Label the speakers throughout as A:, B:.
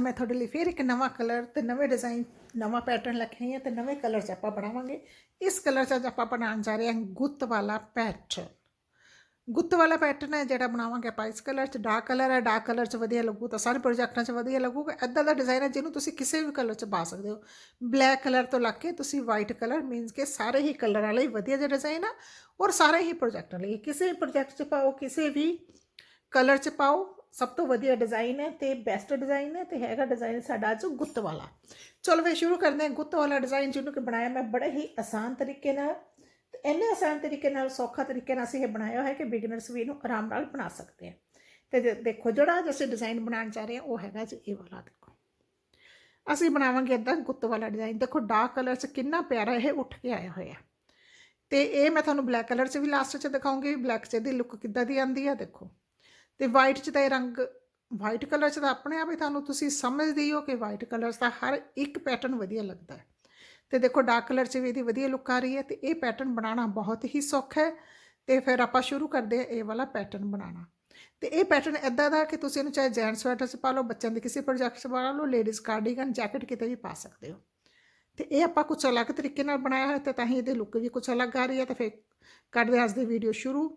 A: ਮੈਂ ਤੁਹਾਡੇ ਲਈ ਫਿਰ ਇੱਕ ਨਵਾਂ ਕਲਰ ਤੇ ਨਵੇਂ ਡਿਜ਼ਾਈਨ, ਨਵਾਂ ਪੈਟਰਨ ਲੈ ਕੇ ਆਈ ਹਾਂ ਤੇ ਨਵੇਂ ਕਲਰ 'ਚ ਆਪਾਂ ਬਣਾਵਾਂਗੇ। ਇਸ ਕਲਰ 'ਚ ਅੱਜ ਆਪਾਂ ਬਣਾਉਣ ਜਾ ਰਹੇ ਹਾਂ ਗੁੱਤ ਵਾਲਾ ਪੈਟਰਨ ਗੁੱਤ ਵਾਲਾ ਪੈਟਰਨ ਹੈ ਜਿਹੜਾ ਬਣਾਵਾਂਗੇ ਆਪਾਂ ਇਸ ਕਲਰ 'ਚ। ਡਾਰਕ ਕਲਰ ਹੈ ਡਾਰਕ ਕਲਰ 'ਚ ਵਧੀਆ ਲੱਗੂ ਤਾਂ ਸਾਰੇ ਪ੍ਰੋਜੈਕਟਾਂ 'ਚ ਵਧੀਆ ਲੱਗੂਗਾ। ਇੱਦਾਂ ਦਾ ਡਿਜ਼ਾਈਨ ਹੈ ਜਿਹਨੂੰ ਤੁਸੀਂ ਕਿਸੇ ਵੀ ਕਲਰ 'ਚ ਪਾ ਸਕਦੇ ਹੋ। ਬਲੈਕ ਕਲਰ ਤੋਂ ਲੱਗ ਕੇ ਤੁਸੀਂ ਵਾਈਟ ਕਲਰ ਮੀਨਸ ਕਿ ਸਾਰੇ ਹੀ ਕਲਰਾਂ ਲਈ ਵਧੀਆ ਜਿਹਾ ਡਿਜ਼ਾਈਨ ਆ ਔਰ ਸਾਰੇ ਹੀ ਪ੍ਰੋਜੈਕਟਾਂ ਲਈ। ਕਿਸੇ ਵੀ ਪ੍ਰੋਜੈਕਟ 'ਚ ਪਾਓ, ਕਿਸੇ ਵੀ ਕਲਰ 'ਚ ਪਾਓ ਸਭ ਤੋਂ ਵਧੀਆ ਡਿਜ਼ਾਈਨ ਹੈ ਤੇ ਬੈਸਟ ਡਿਜ਼ਾਈਨ ਹੈ ਤੇ ਹੈਗਾ ਡਿਜ਼ਾਈਨ ਸਾਡਾ ਅੱਜ ਗੁੱਤ ਵਾਲਾ। ਚਲੋ ਫਿਰ ਸ਼ੁਰੂ ਕਰਦੇ ਹਾਂ ਗੁੱਤ ਵਾਲਾ ਡਿਜ਼ਾਈਨ ਜਿਹਨੂੰ ਕਿ ਬਣਾਇਆ ਮੈਂ ਬੜੇ ਹੀ ਆਸਾਨ ਤਰੀਕੇ ਨਾਲ, ਤੇ ਇੰਨੇ ਆਸਾਨ ਤਰੀਕੇ ਨਾਲ, ਸੌਖਾ ਤਰੀਕੇ ਨਾਲ ਅਸੀਂ ਇਹ ਬਣਾਇਆ ਹੋਇਆ ਕਿ ਬਿਗਨਰਸ ਵੀ ਇਹਨੂੰ ਆਰਾਮ ਨਾਲ ਬਣਾ ਸਕਦੇ ਆ ਤੇ ਜੇ- ਦੇਖੋ ਜਿਹੜਾ ਅੱਜ ਅਸੀਂ ਡਿਜ਼ਾਈਨ ਬਣਾਉਣ ਜਾ ਰਹੇ ਹਾਂ, ਉਹ ਹੈਗਾ ਜੀ ਇਹ ਵਾਲਾ ਦੇਖੋ। ਅਸੀਂ ਬਣਾਵਾਂਗੇ ਇਦਾਂ ਗੁੱਤ ਵਾਲਾ ਡਿਜ਼ਾਈਨ ਦੇਖੋ ਡਾਰਕ ਕਲਰ 'ਚ ਕਿੰਨਾ ਪਿਆਰਾ ਇਹ ਉੱਠ ਕੇ ਆਇਆ ਹੋਇਆ। ਤੇ ਇਹ ਮੈਂ ਤੁਹਾਨੂੰ ਬਲੈਕ ਕਲਰ 'ਚ ਵੀ ਲਾਸਟ 'ਚ ਦਿਖਾਉਂਗੀ ਬਲੈਕ 'ਚ ਇਹਦੀ ਲੁੱਕ ਕਿੱਦਾਂ ਦੀ ਆਂਦੀ ਆ, ਦੇਖੋ। ਤੇ ਵਾਈਟ 'ਚ ਤਾਂ ਇਹ ਰੰਗ ਵਾਈਟ ਕਲਰ 'ਚ ਤਾਂ ਆਪਣੇ ਆਪ ਹੀ ਤੁਹਾਨੂੰ ਤੁਸੀਂ ਸਮਝਦੇ ਹੀ ਹੋ ਕਿ ਵਾਈਟ ਕਲਰ ਦਾ ਹਰ ਇੱਕ ਪੈਟਰਨ ਵਧੀਆ ਲੱਗਦਾ ਹੈ। ਤੇ ਦੇਖੋ ਡਾਰਕ ਕਲਰ 'ਚ ਵੀ ਇਹਦੀ ਵਧੀਆ ਲੁੱਕ ਆ ਰਹੀ ਹੈ ਤੇ ਇਹ ਪੈਟਰਨ ਬਣਾਉਣਾ ਬਹੁਤ ਹੀ ਸੌਖਾ ਹੈ ਤੇ ਫਿਰ ਆਪਾਂ ਸ਼ੁਰੂ ਕਰਦੇ ਹਾਂ ਇਹ ਵਾਲਾ ਪੈਟਰਨ ਬਣਾਉਣਾ। ਤੇ ਇਹ ਪੈਟਰਨ ਇਦਾਂ ਦਾ ਕਿ ਤੁਸੀਂ ਇਹਨੂੰ ਚਾਹੇ ਜੈਂਟਸ ਸਵੈਟਰ 'ਚ ਪਾ ਲਓ, ਬੱਚਿਆਂ ਦੇ ਕਿਸੇ ਪ੍ਰੋਜੈਕਟ 'ਚ ਪਾ ਲਓ ਲੇਡੀਜ਼ ਕਾਰਡੀਗਨ ਜੈਕਟ ਕਿਤੇ ਵੀ ਪਾ ਸਕਦੇ ਹੋ। ਤੇ ਇਹ ਆਪਾਂ ਕੁਝ ਅਲੱਗ ਤਰੀਕੇ ਨਾਲ ਬਣਾਇਆ ਹੋਇਆ ਤੇ ਤਾਂ ਹੀ ਇਹਦੀ ਲੁੱਕ ਵੀ ਕੁਝ ਅਲੱਗ ਆ ਰਹੀ ਹੈ ਤੇ ਫਿਰ ਕਰਦੇ ਹਾਂ ਅੱਜ ਦੀ ਵੀਡੀਓ ਸ਼ੁਰੂ।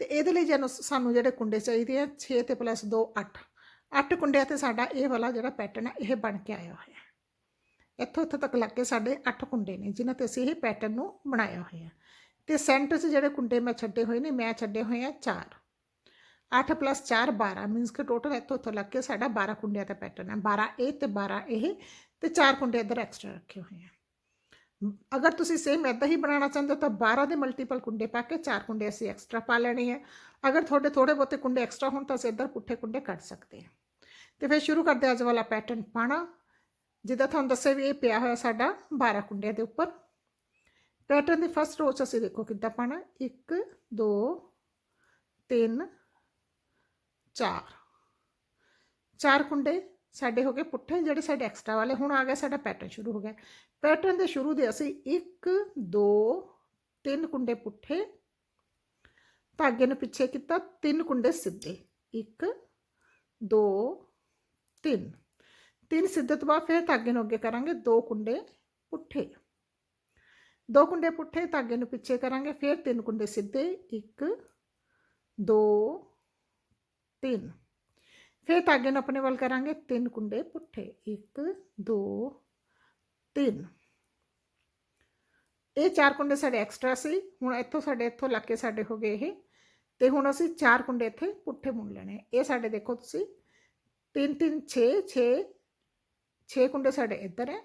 A: ਤੇ ਇਹਦੇ ਲਈ ਜਾਨੂੰ ਸਾਨੂੰ ਜਿਹੜੇ ਕੁੰਡੇ ਚਾਹੀਦੇ ਆ 6 ਤੇ ਪਲੱਸ 2 8 8 ਕੁੰਡਿਆਂ ਤੇ ਸਾਡਾ ਇਹ ਵਾਲਾ ਜਿਹੜਾ ਪੈਟਰਨ ਹੈ ਇਹ ਬਣ ਕੇ ਆਇਆ ਹੋਇਆ। ਇੱਥੋਂ ਇੱਥੋਂ ਤੱਕ ਲੱਗ ਕੇ ਸਾਡੇ 8 ਕੁੰਡੇ ਨੇ, ਜਿਨ੍ਹਾਂ ਤੇ ਅਸੀਂ ਇਹ ਪੈਟਰਨ ਨੂੰ ਬਣਾਇਆ ਹੋਇਆ। ਤੇ ਸੈਂਟਰ 'ਚ ਜਿਹੜੇ ਕੁੰਡੇ ਮੈਂ ਛੱਡੇ ਹੋਏ ਨੇ, ਮੈਂ ਛੱਡੇ ਹੋਏ ਆ 4 8 ਪਲੱਸ 4 12 ਮੀਨਸ ਕਿ ਟੋਟਲ ਇੱਥੋਂ ਇੱਥੋਂ ਲੱਗ ਕੇ ਸਾਡਾ 12 ਕੁੰਡਿਆਂ ਦਾ ਪੈਟਰਨ ਹੈ 12 ਇਹ ਤੇ 12 ਇਹ ਤੇ 4 ਕੁੰਡੇ ਇੱਧਰ ਐਕਸਟਰਾ ਰੱਖੇ ਹੋਏ ਆ। ਅਗਰ ਤੁਸੀਂ ਸੇਮ ਇਦਾਂ ਹੀ ਬਣਾਉਣਾ ਚਾਹੁੰਦੇ ਹੋ, ਤਾਂ 12 ਦੇ ਮਲਟੀਪਲ ਕੁੰਡੇ ਪਾ ਕੇ ਚਾਰ ਕੁੰਡੇ ਅਸੀਂ ਐਕਸਟਰਾ ਪਾ ਲੈਣੇ ਹੈ ਅਗਰ ਤੁਹਾਡੇ ਥੋੜੇ ਬਹੁਤੇ ਕੁੰਡੇ ਐਕਸਟਰਾ ਹੋਣ, ਤਾਂ ਅਸੀਂ ਇੱਧਰ ਪੁੱਠੇ ਕੁੰਡੇ ਕੱਢ ਸਕਦੇ ਹਾਂ। ਤੇ ਫਿਰ ਸ਼ੁਰੂ ਕਰਦੇ ਅੱਜ ਵਾਲਾ ਪੈਟਰਨ ਪਾਣਾ ਜਿੱਦਾਂ ਤੁਹਾਨੂੰ ਦੱਸਿਆ ਵੀ ਇਹ ਪਿਆ ਹੋਇਆ ਸਾਡਾ 12 ਕੁੰਡਿਆਂ ਦੇ ਉੱਪਰ। ਪੈਟਰਨ ਦੀ ਫਸਟ ਰੋਜ਼ 'ਚ ਅਸੀਂ ਦੇਖੋ ਕਿੱਦਾਂ ਪਾਣਾ 1 2 3 4 ਚਾਰ ਕੁੰਡੇ ਸਾਡੇ ਹੋ ਗਏ ਪੁੱਠੇ, ਜਿਹੜੇ ਸਾਡੇ ਐਕਸਟਰਾ ਵਾਲੇ, ਹੁਣ ਆ ਗਿਆ ਸਾਡਾ ਪੈਟਰਨ ਸ਼ੁਰੂ ਹੋ ਗਿਆ। ਪੈਟਰਨ ਦੇ ਸ਼ੁਰੂ ਦੇ ਅਸੀਂ 1 2 3 ਕੁੰਡੇ ਪੁੱਠੇ, ਧਾਗੇ ਨੂੰ ਪਿੱਛੇ ਕੀਤਾ, ਤਿੰਨ ਕੁੰਡੇ ਸਿੱਧੇ। 1 2 3 ਤਿੰਨ ਸਿੱਧੇ ਤੋਂ ਬਾਅਦ ਫਿਰ ਧਾਗੇ ਨੂੰ ਅੱਗੇ ਕਰਾਂਗੇ, ਦੋ ਕੁੰਡੇ ਪੁੱਠੇ। ਦੋ ਕੁੰਡੇ ਪੁੱਠੇ, ਧਾਗੇ ਨੂੰ ਪਿੱਛੇ ਕਰਾਂਗੇ, ਫਿਰ ਤਿੰਨ ਕੁੰਡੇ ਸਿੱਧੇ। 1 2 3 ਫਿਰ ਧਾਗੇ ਨੂੰ ਆਪਣੇ ਵੱਲ ਕਰਾਂਗੇ ਤਿੰਨ ਕੁੰਡੇ ਪੁੱਠੇ 1 2 3 ਇਹ ਚਾਰ ਕੁੰਡੇ ਸਾਡੇ ਐਕਸਟਰਾ ਸੀ, ਹੁਣ ਇੱਥੋਂ ਸਾਡੇ, ਇੱਥੋਂ ਲੱਗ ਕੇ ਸਾਡੇ ਹੋ ਗਏ ਇਹ। ਤੇ ਹੁਣ ਅਸੀਂ ਚਾਰ ਕੁੰਡੇ ਇੱਥੇ ਪੁੱਠੇ ਬੁਣ ਲੈਣੇ। ਇਹ ਸਾਡੇ ਦੇਖੋ ਤੁਸੀਂ 3 3 6 6 6 ਕੁੰਡੇ ਸਾਡੇ ਇੱਧਰ ਹੈ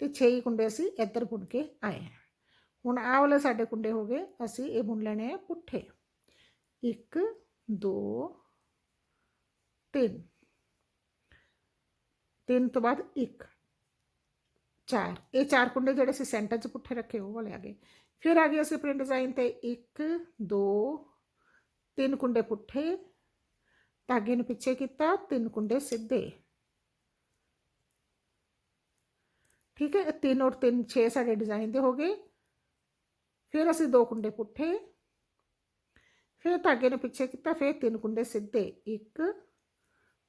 A: ਤੇ 6 ਕੁੰਡੇ ਅਸੀਂ ਇੱਧਰ ਬੁਣ ਕੇ ਆਏ ਹਾਂ। ਹੁਣ ਆਹ ਵਾਲੇ ਸਾਡੇ ਕੁੰਡੇ ਹੋ ਗਏ, ਅਸੀਂ ਇਹ ਬੁਣ ਲੈਣੇ ਆ ਪੁੱਠੇ। 1 2 3 3 ਤੋਂ ਬਾਅਦ 1 4 ਇਹ ਚਾਰ ਕੁੰਡੇ ਜਿਹੜੇ ਅਸੀਂ ਸੈਂਟਰ 'ਚ ਪੁੱਠੇ ਰੱਖੇ, ਉਹ ਵਾਲੇ ਆ ਗਏ। ਫਿਰ ਆ ਗਏ ਅਸੀਂ ਆਪਣੇ ਡਿਜ਼ਾਈਨ ਤੇ 1 2 ਤਿੰਨ ਕੁੰਡੇ ਪੁੱਠੇ। ਧਾਗੇ ਨੂੰ ਪਿੱਛੇ ਕੀਤਾ, ਤਿੰਨ ਕੁੰਡੇ ਸਿੱਧੇ। ਠੀਕ ਹੈ ਤਿੰਨ ਔਰ ਤਿੰਨ 6 ਸਾਡੇ ਡਿਜ਼ਾਈਨ ਦੇ ਹੋ ਗਏ। ਫਿਰ ਅਸੀਂ ਦੋ ਕੁੰਡੇ ਪੁੱਠੇ। ਫਿਰ ਧਾਗੇ ਨੂੰ ਪਿੱਛੇ ਕੀਤਾ, ਫਿਰ ਤਿੰਨ ਕੁੰਡੇ ਸਿੱਧੇ। 1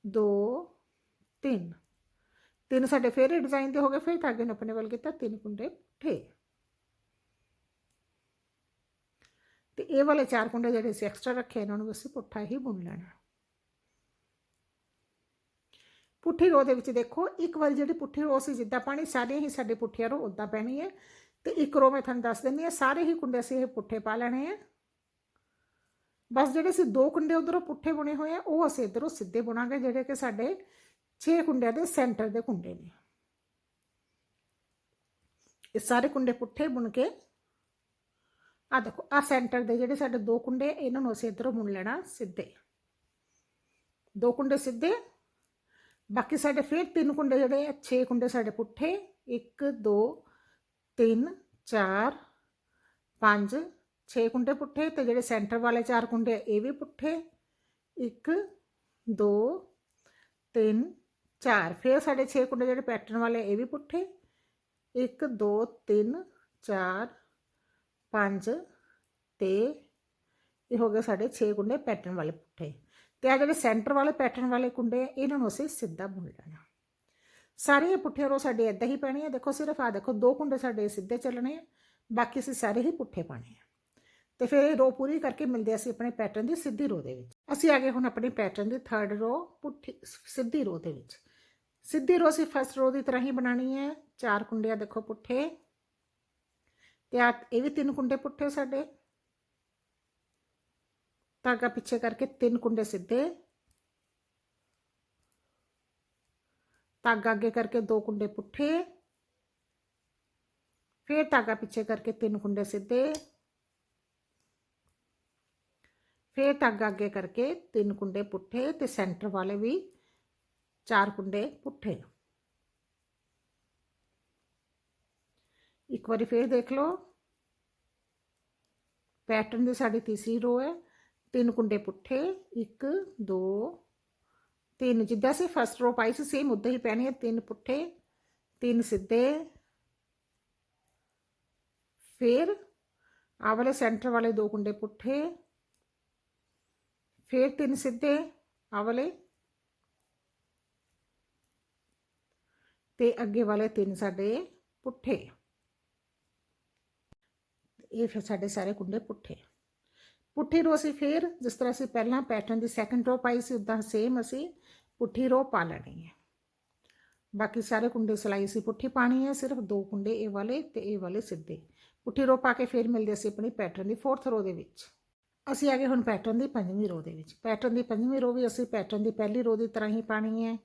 A: 2 3 ਤਿੰਨ ਸਾਡੇ ਫੇਰ ਡਿਜ਼ਾਈਨ ਦੇ ਹੋ ਗਏ, ਫਿਰ ਧਾਗੇ ਨੂੰ ਆਪਣੇ ਵੱਲ ਕੀਤਾ, ਤਿੰਨ ਕੁੰਡੇ ਪੁੱਠੇ। ਤੇ ਇਹ ਵਾਲੇ ਚਾਰ ਕੁੰਡੇ ਜਿਹੜੇ ਅਸੀਂ ਐਕਸਟਰਾ ਰੱਖੇ, ਇਹਨਾਂ ਨੂੰ ਅਸੀਂ ਪੁੱਠਾ ਹੀ ਬੁਣ ਲੈਣਾ। ਪੁੱਠੀ ਰੋ ਦੇ ਵਿੱਚ ਦੇਖੋ, ਇੱਕ ਵਾਰੀ ਜਿਹੜੀ ਪੁੱਠੀ ਰੋ ਸੀ, ਜਿੱਦਾਂ ਪਾਣੀ ਸਾਰੀਆਂ ਹੀ ਸਾਡੇ ਪੁੱਠੀਆਂ ਰੋ ਉਦਾਂ ਪੈਣੀ ਹੈ। ਤੇ ਇੱਕ ਰੋ ਮੈਂ ਤੁਹਾਨੂੰ ਦੱਸ ਦਿੰਦੀ ਹਾਂ, ਸਾਰੇ ਹੀ ਕੁੰਡੇ ਅਸੀਂ ਇਹ ਪੁੱਠੇ ਪਾ ਲੈਣੇ ਆ। ਬਸ ਜਿਹੜੇ ਅਸੀਂ ਦੋ ਕੁੰਡੇ ਉਧਰੋਂ ਪੁੱਠੇ ਬੁਣੇ ਹੋਏ ਆ, ਉਹ ਅਸੀਂ ਇਧਰੋਂ ਸਿੱਧੇ ਬੁਣਾਂਗੇ, ਜਿਹੜੇ ਕਿ ਸਾਡੇ 6 ਕੁੰਡਿਆਂ ਦੇ ਸੈਂਟਰ ਦੇ ਕੁੰਡੇ ਨੇ। ਇਹ ਸਾਰੇ ਕੁੰਡੇ ਪੁੱਠੇ ਬੁਣ ਕੇ ਆ ਦੇਖੋ ਆ ਸੈਂਟਰ ਦੇ ਜਿਹੜੇ ਸਾਡੇ ਦੋ ਕੁੰਡੇ, ਇਹਨਾਂ ਨੂੰ ਅਸੀਂ ਇਧਰੋਂ ਬੁਣ ਲੈਣਾ ਸਿੱਧੇ। ਦੋ ਕੁੰਡੇ ਸਿੱਧੇ, ਬਾਕੀ ਸਾਡੇ ਫਿਰ ਤਿੰਨ ਕੁੰਡੇ ਜਿਹੜੇ ਆ 6 ਕੁੰਡੇ ਸਾਡੇ ਪੁੱਠੇ 1 2 3 4 5 6 ਕੁੰਡੇ ਪੁੱਠੇ ਤੇ ਜਿਹੜੇ ਸੈਂਟਰ ਵਾਲੇ ਚਾਰ ਕੁੰਡੇ ਆ, ਇਹ ਵੀ ਪੁੱਠੇ। 1 2 3 4 ਫਿਰ ਸਾਡੇ 6 ਕੁੰਡੇ ਜਿਹੜੇ ਪੈਟਰਨ ਵਾਲੇ ਇਹ ਵੀ ਪੁੱਠੇ। 1 2 3 4 5 ਤੇ ਇਹ ਹੋ ਗਏ ਸਾਡੇ 6 ਕੁੰਡੇ ਪੈਟਰਨ ਵਾਲੇ ਪੁੱਠੇ। ਤੇ ਆ ਜਿਹੜੇ ਸੈਂਟਰ ਵਾਲੇ ਪੈਟਰਨ ਵਾਲੇ ਕੁੰਡੇ ਆ, ਇਹਨਾਂ ਨੂੰ ਅਸੀਂ ਸਿੱਧਾ ਬੁਣ ਲੈਣਾ। ਸਾਰੇ ਪੁੱਠੇ ਰੋ ਸਾਡੇ ਇਦਾਂ ਹੀ ਪੈਣੇ ਆ ਦੇਖੋ ਸਿਰਫ ਆ ਦੇਖੋ ਦੋ ਕੁੰਡੇ ਸਾਡੇ ਸਿੱਧੇ ਚੱਲਣੇ ਆ ਬਾਕੀ ਅਸੀਂ ਸਾਰੇ ਹੀ ਪੁੱਠੇ ਪਾਣੇ ਆ। ਤੇ ਫਿਰ ਇਹ ਰੋ ਪੂਰੀ ਕਰਕੇ ਮਿਲਦੇ ਅਸੀਂ ਆਪਣੇ ਪੈਟਰਨ ਦੀ ਸਿੱਧੀ ਰੋ ਦੇ ਵਿੱਚ। ਅਸੀਂ ਆ ਗਏ ਹੁਣ ਆਪਣੇ ਪੈਟਰਨ ਦੀ ਥਰਡ ਰੋ ਪੁੱਠੀ, ਸਿੱਧੀ ਰੋ ਦੇ ਵਿੱਚ। ਸਿੱਧੀ ਰੋ ਅਸੀਂ ਫਸਟ ਰੋ ਦੀ ਤਰ੍ਹਾਂ ਹੀ ਬਣਾਣੀ ਹੈ। ਚਾਰ ਕੁੰਡੇ ਆ ਦੇਖੋ ਪੁੱਠੇ। ਤੇ ਆ, ਇਹ ਵੀ ਤਿੰਨ ਕੁੰਡੇ ਪੁੱਠੇ ਸਾਡੇ। ਧਾਗਾ ਪਿੱਛੇ ਕਰਕੇ ਤਿੰਨ ਕੁੰਡੇ ਸਿੱਧੇ। ਧਾਗਾ ਅੱਗੇ ਕਰਕੇ ਦੋ ਕੁੰਡੇ ਪੁੱਠੇ। ਫਿਰ ਧਾਗਾ ਪਿੱਛੇ ਕਰਕੇ ਤਿੰਨ ਕੁੰਡੇ ਸਿੱਧੇ। ਫਿਰ ਧਾਗਾ ਅੱਗੇ ਕਰਕੇ ਤਿੰਨ ਕੁੰਡੇ ਪੁੱਠੇ ਤੇ ਸੈਂਟਰ ਵਾਲੇ ਵੀ ਚਾਰ ਕੁੰਡੇ ਪੁੱਠੇ। ਇੱਕ ਵਾਰੀ ਫਿਰ ਦੇਖ ਲਓ। ਪੈਟਰਨ ਦੀ ਸਾਡੀ ਤੀਸਰੀ ਰੋ ਹੈ। ਤਿੰਨ ਕੁੰਡੇ ਪੁੱਠੇ 1 2 ਤਿੰਨ। ਜਿੱਦਾਂ ਸੀ ਫਸਟ ਰੋ ਪਾਈ ਸੀ ਸੇਮ ਉਦਾਂ ਹੀ ਪੈਣੀ ਹੈ ਤਿੰਨ ਪੁੱਠੇ, ਤਿੰਨ ਸਿੱਧੇ। ਫਿਰ ਆਹ ਵਾਲੇ ਸੈਂਟਰ ਵਾਲੇ ਦੋ ਕੁੰਡੇ ਪੁੱਠੇ ਫਿਰ ਤਿੰਨ ਸਿੱਧੇ ਆਹ ਵਾਲੇ ਤੇ ਅੱਗੇ ਵਾਲੇ ਤਿੰਨ ਸਾਡੇ ਪੁੱਠੇ। ਇਹ ਫਿਰ ਸਾਡੇ ਸਾਰੇ ਕੁੰਡੇ ਪੁੱਠੇ। ਪੁੱਠੀ ਰੋ ਅਸੀਂ ਫਿਰ, ਜਿਸ ਤਰ੍ਹਾਂ ਅਸੀਂ ਪਹਿਲਾਂ ਪੈਟਰਨ ਦੀ ਸੈਕੰਡ ਰੋ ਪਾਈ ਸੀ ਉਦਾਂ ਸੇਮ ਅਸੀਂ ਪੁੱਠੀ ਰੋ ਪਾ ਲੈਣੀ ਹੈ। ਬਾਕੀ ਸਾਰੇ ਕੁੰਡੇ ਸਿਲਾਈ ਸੀ ਪੁੱਠੀ ਪਾਣੀ ਹੈ, ਸਿਰਫ ਦੋ ਕੁੰਡੇ ਇਹ ਵਾਲੇ ਤੇ ਇਹ ਵਾਲੇ ਸਿੱਧੇ। ਪੁੱਠੀ ਰੋ ਪਾ ਕੇ ਫਿਰ ਮਿਲਦੇ ਅਸੀਂ ਆਪਣੀ ਪੈਟਰਨ ਦੀ ਫੋਰਥ ਰੋ ਦੇ ਵਿੱਚ। ਅਸੀਂ ਆ ਗਏ ਹੁਣ ਪੈਟਰਨ ਦੀ ਪੰਜਵੀਂ ਰੋ ਦੇ ਵਿੱਚ। ਪੈਟਰਨ ਦੀ ਪੰਜਵੀਂ ਰੋ ਵੀ ਅਸੀਂ ਪੈਟਰਨ ਦੀ ਪਹਿਲੀ ਰੋ ਦੀ ਤਰ੍ਹਾਂ ਹੀ ਪਾਣੀ ਹੈ।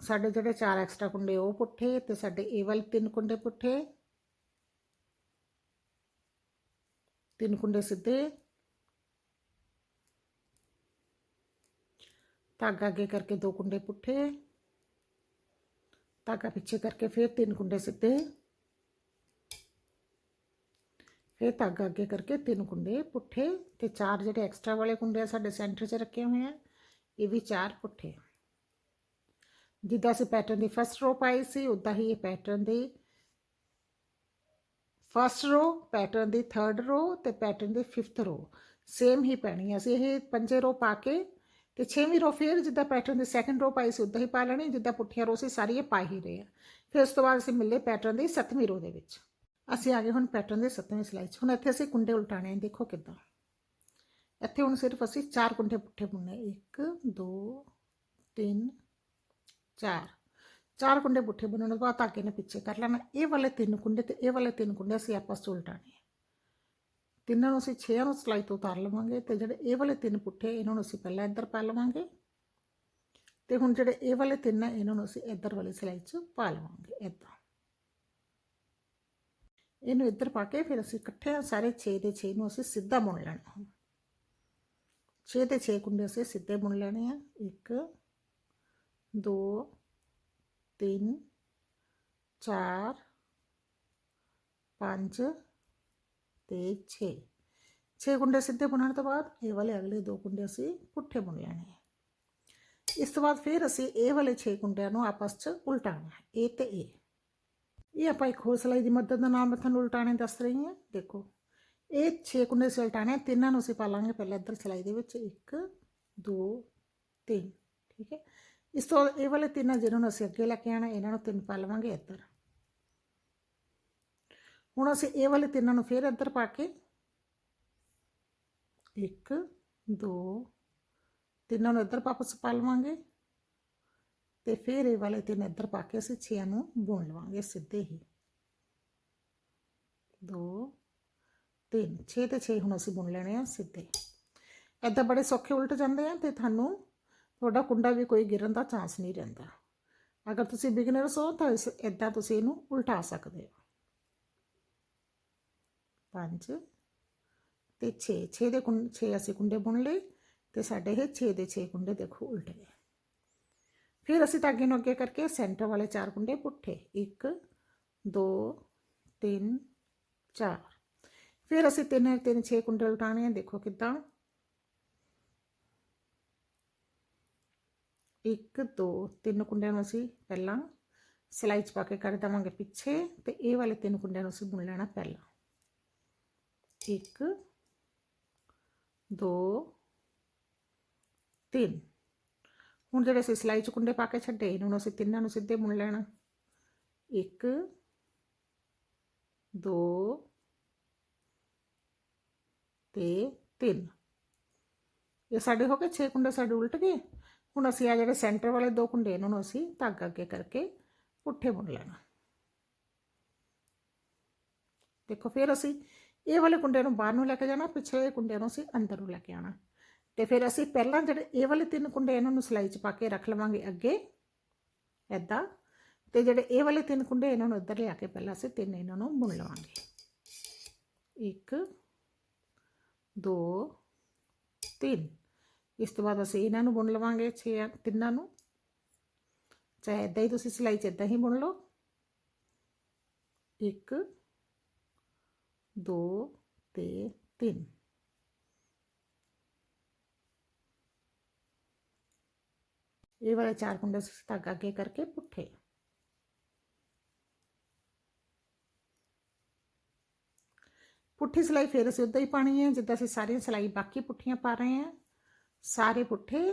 A: ਸਾਡੇ ਜਿਹੜੇ ਚਾਰ ਐਕਸਟਰਾ ਕੁੰਡੇ ਉਹ ਪੁੱਠੇ ਤੇ ਸਾਡੇ ਇਹ ਵਾਲੇ ਤਿੰਨ ਕੁੰਡੇ ਪੁੱਠੇ। ਤਿੰਨ ਕੁੰਡੇ ਸਿੱਧੇ। ਧਾਗਾ ਅੱਗੇ ਕਰਕੇ ਦੋ ਕੁੰਡੇ ਪੁੱਠੇ। ਧਾਗਾ ਪਿੱਛੇ ਕਰਕੇ ਫਿਰ ਤਿੰਨ ਕੁੰਡੇ ਸਿੱਧੇ। ਇਹ ਧਾਗਾ ਅੱਗੇ ਕਰਕੇ ਤਿੰਨ ਕੁੰਡੇ, ਪੁੱਠੇ ਤੇ ਚਾਰ ਜਿਹੜੇ ਐਕਸਟਰਾ ਵਾਲੇ ਕੁੰਡੇ ਆ ਸਾਡੇ ਸੈਂਟਰ 'ਚ ਰੱਖੇ ਹੋਏ ਆ, ਇਹ ਵੀ ਚਾਰ ਪੁੱਠੇ। ਜਿੱਦਾਂ ਅਸੀਂ ਪੈਟਰਨ ਦੀ ਫਸਟ ਰੋ ਪਾਈ ਸੀ ਉਦਾਂ ਹੀ ਇਹ ਪੈਟਰਨ ਦੀ ਫਸਟ ਰੋ ਪੈਟਰਨ ਦੀ ਥਰਡ ਰੋ ਤੇ ਪੈਟਰਨ ਦੀ ਫਿਫਥ ਰੋ ਸੇਮ ਹੀ ਪੈਣੀ ਅਸੀਂ, ਇਹ ਪੰਜੇ ਰੋ ਪਾ ਕੇ ਤੇ ਛੇਵੀਂ ਰੋ ਫਿਰ ਜਿੱਦਾਂ ਪੈਟਰਨ ਦੀ ਸੈਕੰਡ ਰੋ ਪਾਈ ਸੀ ਉਦਾਂ ਹੀ ਪਾ ਲੈਣੀ, ਜਿੱਦਾਂ ਪੁੱਠੀਆਂ ਰੋ ਸੀ, ਸਾਰੀ ਇਹ ਪਾ ਹੀ ਰਹੇ ਆ। ਫਿਰ ਉਸ ਤੋਂ ਬਾਅਦ ਅਸੀਂ ਮਿਲੇ ਪੈਟਰਨ ਦੀ ਸੱਤਵੀਂ ਰੋ ਦੇ ਵਿੱਚ। ਅਸੀਂ ਆ ਗਏ ਹੁਣ ਪੈਟਰਨ ਦੇ ਸੱਤਵੀਂ ਸਿਲਾਈ 'ਚ। ਹੁਣ ਇੱਥੇ ਅਸੀਂ ਕੁੰਡੇ ਉਲਟਾਣੇ ਆ, ਦੇਖੋ ਕਿੱਦਾਂ। ਇੱਥੇ ਹੁਣ ਸਿਰਫ ਅਸੀਂ ਚਾਰ ਕੁੰਡੇ ਪੁੱਠੇ ਬੁਣਨੇ 1 2 3 4 ਚਾਰ। ਕੁੰਡੇ ਪੁੱਠੇ ਬਣਾਉਣ ਤੋਂ ਬਾਅਦ ਧਾਗੇ ਨੇ ਪਿੱਛੇ ਕਰ ਲੈਣਾ। ਇਹ ਵਾਲੇ ਤਿੰਨ ਕੁੰਡੇ ਤੇ ਇਹ ਵਾਲੇ ਤਿੰਨ ਕੁੰਡੇ ਅਸੀਂ ਆਪਸ 'ਚ ਉਲਟਾਣੇ ਆ। ਤਿੰਨਾਂ ਨੂੰ ਅਸੀਂ ਛੇਆਂ ਨੂੰ ਸਲਾਈ ਤੋਂ ਉਤਾਰ ਲਵਾਂਗੇ ਤੇ ਜਿਹੜੇ ਇਹ ਵਾਲੇ ਤਿੰਨ ਪੁੱਠੇ ਇਹਨਾਂ ਨੂੰ ਅਸੀਂ ਪਹਿਲਾਂ ਇੱਧਰ ਪਾ ਲਵਾਂਗੇ। ਤੇ ਹੁਣ ਜਿਹੜੇ ਇਹ ਵਾਲੇ ਤਿੰਨ ਆ, ਇਹਨਾਂ ਨੂੰ ਅਸੀਂ ਇੱਧਰ ਵਾਲੀ ਸਲਾਈ 'ਚ ਪਾ ਲਵਾਂਗੇ, ਇੱਦਾਂ। ਇਹਨੂੰ ਇੱਧਰ ਪਾ ਕੇ ਫਿਰ ਅਸੀਂ ਇਕੱਠੇ ਸਾਰੇ 6 ਦੇ 6 ਨੂੰ ਅਸੀਂ ਸਿੱਧਾ ਬੁਣ ਲੈਣਾ। 6 ਦੇ 6 ਕੁੰਡੇ ਅਸੀਂ ਸਿੱਧੇ ਬੁਣ ਲੈਣੇ ਆ। 1 2 3 4 5 ਤੇ 6 6 ਕੁੰਡੇ ਸਿੱਧੇ ਬੁਣਨ ਤੋਂ ਬਾਅਦ ਇਹ ਵਾਲੇ ਅਗਲੇ ਦੋ ਕੁੰਡੇ ਅਸੀਂ ਪੁੱਠੇ ਬੁਣ ਲੈਣੇ ਆ। ਇਸ ਤੋਂ ਬਾਅਦ ਫਿਰ ਅਸੀਂ ਇਹ ਵਾਲੇ 6 ਕੁੰਡਿਆਂ ਨੂੰ ਆਪਸ 'ਚ ਉਲਟਾਉਣਾ ਹੈ, ਇਹ ਤੇ ਇਹ। ਇਹ ਆਪਾਂ ਇੱਕ ਹੋਰ ਸਿਲਾਈ ਦੀ ਮਦਦ ਨਾਲ ਨਾਮ ਤੁਹਾਨੂੰ ਉਲਟਾਣੇ ਦੱਸ ਰਹੀ ਹਾਂ। ਦੇਖੋ ਇਹ 6 ਕੁੰਡੇ ਅਸੀਂ ਉਲਟਾਣੇ ਆ, ਤਿੰਨਾਂ ਨੂੰ ਅਸੀਂ ਪਾ ਲਾਂਗੇ ਪਹਿਲਾਂ ਇੱਧਰ ਸਿਲਾਈ ਦੇ ਵਿੱਚ। 1 2 3 ਠੀਕ ਹੈ? ਇਸ ਤੋਂ ਬਾਅਦ ਇਹ ਵਾਲੇ ਤਿੰਨਾਂ ਜਿਹਨਾਂ ਨੂੰ ਅਸੀਂ ਅੱਗੇ ਲੈ ਕੇ ਆਣਾ ਇਹਨਾਂ ਨੂੰ ਤਿੰਨ ਪਾ ਲਵਾਂਗੇ ਇੱਧਰ। ਹੁਣ ਅਸੀਂ ਇਹ ਵਾਲੇ ਤਿੰਨਾਂ ਨੂੰ ਫਿਰ ਇੱਧਰ ਪਾ ਕੇ 1 2 ਤਿੰਨਾਂ ਨੂੰ ਇੱਧਰ ਵਾਪਸ ਪਾ ਲਵਾਂਗੇ ਤੇ ਫਿਰ ਇਹ ਵਾਲੇ ਤਿੰਨ ਇੱਧਰ ਪਾ ਕੇ ਅਸੀਂ ਛੇਆਂ ਨੂੰ ਬੁਣ ਲਵਾਂਗੇ ਸਿੱਧੇ ਹੀ। 2 3 6 ਤੇ 6 ਹੁਣ ਅਸੀਂ ਬੁਣ ਲੈਣੇ ਆ ਸਿੱਧੇ। ਐਦਾਂ ਬੜੇ ਸੌਖੇ ਉਲਟ ਜਾਂਦੇ ਆ ਤੇ ਤੁਹਾਨੂੰ ਤੁਹਾਡਾ ਕੁੰਡਾ ਵੀ ਕੋਈ ਗਿਰਨ ਦਾ ਚਾਂਸ ਨਹੀਂ ਰਹਿੰਦਾ। ਅਗਰ ਤੁਸੀਂ ਬਿਗਨਰਸ ਹੋ ਤਾਂ ਇਸ ਐਦਾਂ ਤੁਸੀਂ ਇਹਨੂੰ ਉਲਟਾ ਸਕਦੇ ਹੋ। 5 ਤੇ 6 6 ਦੇ ਕੁੰਡੇ 6 ਅਸੀਂ ਕੁੰਡੇ ਬੁਣ ਲਏ ਤੇ ਸਾਡੇ ਇਹ 6 ਦੇ 6 ਕੁੰਡੇ ਦੇਖੋ ਉਲਟ ਗਏ। ਫਿਰ ਅਸੀਂ ਧਾਗੇ ਨੂੰ ਅੱਗੇ ਕਰਕੇ ਸੈਂਟਰ ਵਾਲੇ ਚਾਰ ਕੁੰਡੇ ਪੁੱਠੇ। 1 2 3 4 ਫਿਰ ਅਸੀਂ ਤਿੰਨ ਤਿੰਨ 6 ਕੁੰਡੇ ਉਲਟਾਣੇ ਆ। ਦੇਖੋ ਕਿਦਾਂ। 1 2 ਤਿੰਨ ਕੁੰਡਿਆਂ ਨੂੰ ਅਸੀਂ ਪਹਿਲਾਂ ਸਿਲਾਈ 'ਚ ਪਾ ਕੇ ਕਰ ਦੇਵਾਂਗੇ ਪਿੱਛੇ ਤੇ ਇਹ ਵਾਲੇ ਤਿੰਨ ਕੁੰਡਿਆਂ ਨੂੰ ਅਸੀਂ ਬੁਣ ਲੈਣਾ ਪਹਿਲਾਂ। 1 2 3 ਹੁਣ ਜਿਹੜੇ ਅਸੀਂ ਸਿਲਾਈ ਚ ਕੁੰਡੇ ਪਾ ਕੇ ਛੱਡੇ, ਇਹਨਾਂ ਨੂੰ ਅਸੀਂ ਤਿੰਨਾਂ ਨੂੰ ਸਿੱਧੇ ਬੁਣ ਲੈਣਾ। ਇੱਕ, ਦੋ ਤੇ ਤਿੰਨ। ਇਹ ਸਾਡੇ ਹੋ ਗਏ 6 ਕੁੰਡੇ, ਸਾਡੇ ਉਲਟ ਗਏ। ਹੁਣ ਅਸੀਂ ਆ ਜਿਹੜੇ ਸੈਂਟਰ ਵਾਲੇ ਦੋ ਕੁੰਡੇ, ਇਹਨਾਂ ਨੂੰ ਅਸੀਂ ਧਾਗਾ ਅੱਗੇ ਕਰਕੇ ਪੁੱਠੇ ਬੁਣ ਲੈਣਾ। ਦੇਖੋ, ਫਿਰ ਅਸੀਂ ਇਹ ਵਾਲੇ ਕੁੰਡੇ ਨੂੰ ਬਾਹਰ ਨੂੰ ਲੈ ਕੇ ਜਾਣਾ ਪਿਛਲੇ ਕੁੰਡੇ ਨੂੰ ਅਸੀਂ ਅੰਦਰ ਨੂੰ ਲੈ ਕੇ ਆਣਾ ਤੇ ਫਿਰ ਅਸੀਂ ਪਹਿਲਾਂ ਜਿਹੜੇ ਇਹ ਵਾਲੇ ਤਿੰਨ ਕੁੰਡੇ ਇਹਨਾਂ ਨੂੰ ਸਿਲਾਈ 'ਚ ਪਾ ਕੇ ਰੱਖ ਲਵਾਂਗੇ ਅੱਗੇ ਐਦਾਂ ਤੇ ਜਿਹੜੇ ਇਹ ਵਾਲੇ ਤਿੰਨ ਕੁੰਡੇ ਇਹਨਾਂ ਨੂੰ ਇੱਧਰ ਲਿਆ ਕੇ ਪਹਿਲਾਂ ਅਸੀਂ ਤਿੰਨ ਇਹਨਾਂ ਨੂੰ ਬੁਣ ਲਵਾਂਗੇ। ਇੱਕ, ਦੋ, ਤਿੰਨ। ਇਸ ਤੋਂ ਬਾਅਦ ਅਸੀਂ ਇਹਨਾਂ ਨੂੰ ਬੁਣ ਲਵਾਂਗੇ 6 ਤਿੰਨਾਂ ਨੂੰ। ਚਾਹੇ ਇਦਾਂ ਹੀ ਤੁਸੀਂ ਸਿਲਾਈ 'ਚ ਇਦਾਂ ਹੀ ਬੁਣ ਲਓ। ਇੱਕ, ਦੋ ਤੇ ਤਿੰਨ। ਇਹ ਵਾਲੇ ਚਾਰ ਕੁੰਡੇ ਅਸੀਂ ਧਾਗਾ ਅੱਗੇ ਕਰਕੇ ਪੁੱਠੇ। ਪੁੱਠੀ ਸਿਲਾਈ ਫਿਰ ਅਸੀਂ ਉਦਾਂ ਹੀ ਪਾਣੀ ਹੈ, ਜਿੱਦਾਂ ਅਸੀਂ ਸਾਰੀਆਂ ਸਿਲਾਈ ਬਾਕੀ ਪੁੱਠੀਆਂ ਪਾ ਰਹੇ ਹਾਂ। ਸਾਰੇ ਪੁੱਠੇ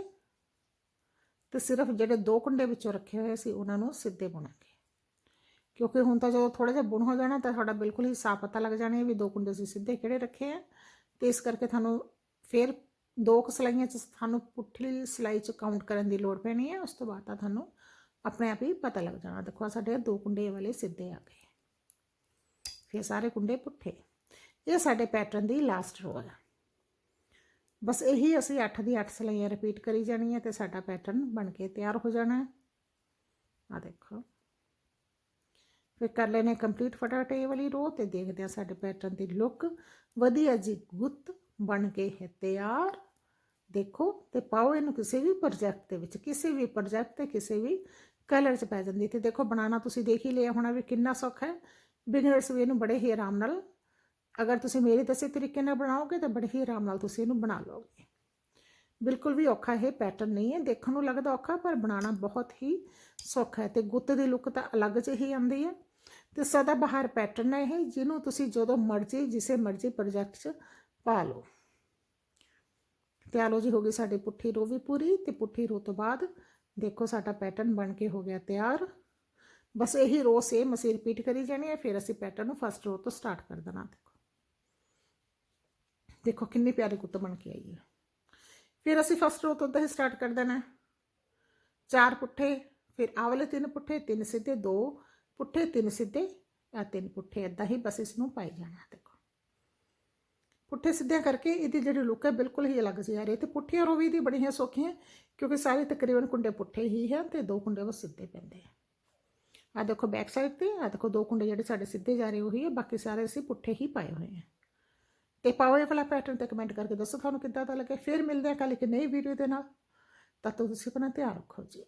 A: ਤੇ ਸਿਰਫ ਜਿਹੜੇ ਦੋ ਕੁੰਡੇ ਵਿੱਚੋਂ ਰੱਖੇ ਹੋਏ ਸੀ ਉਹਨਾਂ ਨੂੰ ਸਿੱਧੇ ਬੁਣਾਂਗੇ। ਕਿਉਂਕਿ ਹੁਣ ਤਾਂ ਜਦੋਂ ਥੋੜਾ ਜਿਹਾ ਬੁਣ ਹੋ ਜਾਣਾ ਤਾਂ ਤੁਹਾਡਾ ਬਿਲਕੁਲ ਹੀ ਸਾਫ਼ ਪਤਾ ਲੱਗ ਜਾਣਾ ਵੀ ਦੋ ਕੁੰਡੇ ਅਸੀਂ ਸਿੱਧੇ ਕਿਹੜੇ ਰੱਖੇ ਆ। ਤੇ ਇਸ ਕਰਕੇ ਤੁਹਾਨੂੰ ਫਿਰ ਦੋ ਕੁ ਸਿਲਾਈਆਂ ਚ ਤੁਹਾਨੂੰ ਪੁੱਠੀ ਸਿਲਾਈ ਚ ਕਾਊਂਟ ਕਰਨ ਦੀ ਲੋੜ ਪੈਣੀ ਹੈ, ਉਸ ਤੋਂ ਬਾਅਦ ਤਾਂ ਤੁਹਾਨੂੰ ਆਪਣੇ ਆਪ ਹੀ ਪਤਾ ਲੱਗ ਜਾਣਾ। ਦੇਖੋ ਸਾਡੇ ਦੋ ਕੁੰਡੇ ਵਾਲੇ ਸਿੱਧੇ ਆ ਗਏ। ਫਿਰ ਸਾਰੇ ਕੁੰਡੇ ਪੁੱਠੇ। ਇਹ ਸਾਡੇ ਪੈਟਰਨ ਦੀ ਲਾਸਟ ਰੋ ਹੈ ਬਸ ਇਹੀ ਅਸੀਂ 8 ਦੀ 8 ਸਿਲਾਈਆਂ ਰਿਪੀਟ ਕਰੀ ਜਾਣੀ ਹੈ ਤੇ ਸਾਡਾ ਪੈਟਰਨ ਬਣ ਕੇ ਤਿਆਰ ਹੋ ਜਾਣਾ ਹੈ। ਆ ਦੇਖੋ। ਫਿਰ ਕਰ ਲੈਨੇ ਕੰਪਲੀਟ ਫਟਾਫਟ ਇਹ ਵਾਲੀ ਰੋ ਤੇ ਦੇਖਦੇ ਆ ਸਾਡੇ ਪੈਟਰਨ ਦੀ ਲੁੱਕ ਵਧੀਆ ਜੀ ਗੁੱਤ ਬਣ ਕੇ ਹੈ ਤਿਆਰ। ਦੇਖੋ, ਤੇ ਪਾਓ ਇਹਨੂੰ ਕਿਸੇ ਵੀ ਪ੍ਰੋਜੈਕਟ ਦੇ ਵਿੱਚ, ਕਿਸੇ ਵੀ ਪ੍ਰੋਜੈਕਟ ਤੇ ਕਿਸੇ ਵੀ ਕਲਰ 'ਚ ਪੈ ਜਾਂਦੀ ਤੇ ਦੇਖੋ, ਬਣਾਉਣਾ ਤੁਸੀਂ ਦੇਖ ਹੀ ਲਿਆ ਹੋਣਾ ਵੀ ਕਿੰਨਾ ਸੌਖਾ ਹੈ। ਬਿਗਨਰਸ ਵੀ ਇਹਨੂੰ ਬੜੇ ਹੀ ਆਰਾਮ ਨਾਲ, ਅਗਰ ਤੁਸੀਂ ਮੇਰੇ ਦੱਸੇ ਤਰੀਕੇ ਨਾਲ ਬਣਾਓਗੇ, ਤਾਂ ਬੜੇ ਹੀ ਆਰਾਮ ਨਾਲ ਤੁਸੀਂ ਇਹਨੂੰ ਬਣਾ ਲਓਗੇ। ਬਿਲਕੁਲ ਵੀ ਔਖਾ ਇਹ ਪੈਟਰਨ ਨਹੀਂ ਹੈ। ਦੇਖਣ ਨੂੰ ਲੱਗਦਾ ਔਖਾ, ਪਰ ਬਣਾਉਣਾ ਬਹੁਤ ਹੀ ਸੌਖਾ ਹੈ। ਤੇ ਗੁੱਤ ਦੀ ਲੁੱਕ ਤਾਂ ਅਲੱਗ ਜਿਹੀ ਆਉਂਦੀ ਹੈ। ਤੇ ਸਦਾ ਬਹਾਰ ਪੈਟਰਨ ਹੈ ਇਹ, ਜਿਹਨੂੰ ਤੁਸੀਂ ਜਦੋਂ ਮਰਜ਼ੀ, ਜਿਸੇ ਮਰਜ਼ੀ ਪ੍ਰੋਜੈਕਟ 'ਚ ਪਾ ਲਓ। ਤੇ ਆਲੋ ਜੀ ਹੋ ਗਈ ਸਾਡੀ ਪੁੱਠੀ ਰੋ ਵੀ ਪੂਰੀ ਤੇ ਪੁੱਠੀ ਰੋ ਤੋਂ ਬਾਅਦ ਦੇਖੋ ਸਾਡਾ ਪੈਟਰਨ ਬਣ ਕੇ ਹੋ ਗਿਆ ਤਿਆਰ। ਬਸ ਇਹੀ ਰੋ ਸੇਮ ਅਸੀਂ ਰਿਪੀਟ ਕਰੀ ਜਾਣੀ ਹੈ, ਫਿਰ ਅਸੀਂ ਪੈਟਰਨ ਨੂੰ ਫਸਟ ਰੋ ਤੋਂ ਸਟਾਰਟ ਕਰ ਦੇਣਾ, ਦੇਖੋ। ਦੇਖੋ ਕਿੰਨੀ ਪਿਆਰੀ ਕੁੱਤ ਬਣ ਕੇ ਆਈ ਹੈ। ਫਿਰ ਅਸੀਂ ਫਸਟ ਰੋ ਤੋਂ ਉਦਾਂ ਹੀ ਸਟਾਰਟ ਕਰ ਦੇਣਾ ਚਾਰ ਪੁੱਠੇ, ਫਿਰ ਆਵਲੇ ਤਿੰਨ ਪੁੱਠੇ, ਤਿੰਨ ਸਿੱਧੇ ਦੋ ਪੁੱਠੇ, ਤਿੰਨ ਸਿੱਧੇ ਆ ਤਿੰਨ ਪੁੱਠੇ ਇਦਾਂ ਹੀ ਬਸ ਇਸ ਨੂੰ ਪਾਈ ਜਾਣਾ, ਦੇਖੋ। ਪੁੱਠੇ ਸਿੱਧਿਆਂ ਕਰਕੇ ਇਹਦੀ ਜਿਹੜੀ ਲੁੱਕ ਹੈ ਬਿਲਕੁਲ ਹੀ ਅਲੱਗ ਸੀ ਆ ਰਹੀ ਹੈ ਤੇ ਪੁੱਠੀਆਂ ਰੋ ਵੀ ਦੀ ਬੜੀਆਂ ਸੌਖੀਆਂ, ਕਿਉਂਕਿ ਸਾਰੇ ਤਕਰੀਬਨ ਕੁੰਡੇ ਪੁੱਠੇ ਹੀ ਹੈ ਤੇ ਦੋ ਕੁੰਡੇ ਉਹ ਸਿੱਧੇ ਪੈਂਦੇ ਆ। ਆ ਦੇਖੋ ਬੈਕ ਸਾਈਡ ਤੇ ਆ ਦੇਖੋ ਦੋ ਕੁੰਡੇ ਜਿਹੜੇ ਸਾਡੇ ਸਿੱਧੇ ਜਾ ਰਹੇ ਉਹੀ ਹੈ ਬਾਕੀ ਸਾਰੇ ਅਸੀਂ ਪੁੱਠੇ ਹੀ ਪਾਏ ਹੋਏ ਆ। ਤੇ ਪਾਓ ਇਹ ਵਾਲਾ ਪੈਟਰਨ ਤੇ ਕਮੈਂਟ ਕਰਕੇ ਦੱਸੋ ਤੁਹਾਨੂੰ ਕਿੱਦਾਂ ਦਾ ਲੱਗਿਆ, ਫਿਰ ਮਿਲਦੇ ਆ ਕੱਲ ਇੱਕ ਨਈ ਵੀਡੀਓ ਦੇ ਨਾਲ। ਤਦ ਤੱਕ ਤੁਸੀਂ ਆਪਣਾ ਧਿਆਨ ਰੱਖੋ ਜੀ।